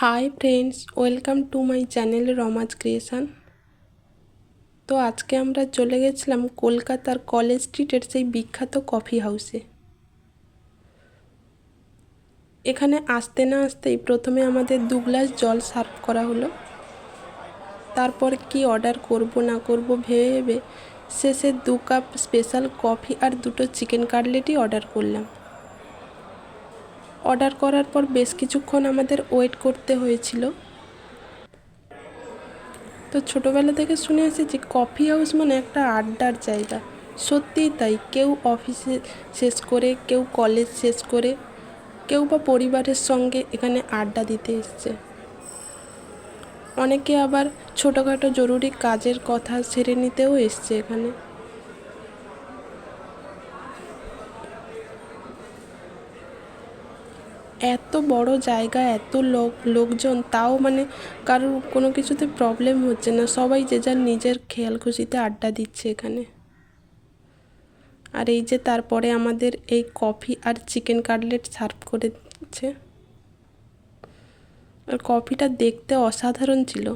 Hi friends welcome to my channel Ramaj creation তো আজকে আমরা চলে গেছিলাম কলকাতার কলেজ স্ট্রিটের সেই বিখ্যাত কফি হাউসে। এখানে আসতে না আসতেই প্রথমে আমাদের দু গ্লাস জল সার্ভ করা হলো। তারপর কি অর্ডার করব না করব ভেবে ভেবে শেষে দু কাপ স্পেশাল কফি আর দুটো চিকেন কাটলেটই অর্ডার করলাম। অর্ডার করার পর বেশ কিছুক্ষণ আমাদের ওয়েট করতে হয়েছিল। তো ছোটোবেলা থেকে শুনে এসেছি, কফি হাউস মানে একটা আড্ডার জায়গা। সত্যিই তাই, কেউ অফিসে শেষ করে, কেউ কলেজ শেষ করে, কেউ বা পরিবারের সঙ্গে এখানে আড্ডা দিতে এসছে। অনেকে আবার ছোটোখাটো জরুরি কাজের কথা সেরে নিতেও এসছে এখানে। এত বড় জায়গা, এত লোক, লোকজন, তাও মানে কারোর কোনো কিছুতে প্রবলেম হচ্ছে না। সবাই যে যার নিজের খেয়াল খুশিতে আড্ডা দিচ্ছে এখানে। আর এই যে তারপরে আমাদের এই কফি আর চিকেন কাটলেট সার্ভ করে দিচ্ছে আর কফিটা দেখতে অসাধারণ ছিল।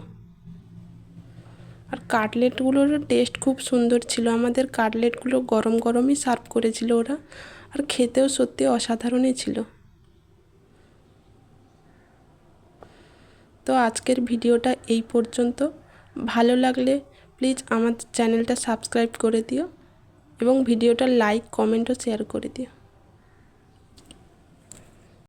আর কাটলেটগুলোর টেস্ট খুব সুন্দর ছিল। আমাদের কাটলেটগুলো গরম গরমই সার্ভ করেছিল ওরা। আর খেতেও সত্যি অসাধারণই ছিল। তো আজকের ভিডিওটা এই পর্যন্ত। ভালো লাগলে প্লিজ আমার চ্যানেলটা সাবস্ক্রাইব করে দিও এবং ভিডিওটা লাইক কমেন্ট ও শেয়ার করে দিও।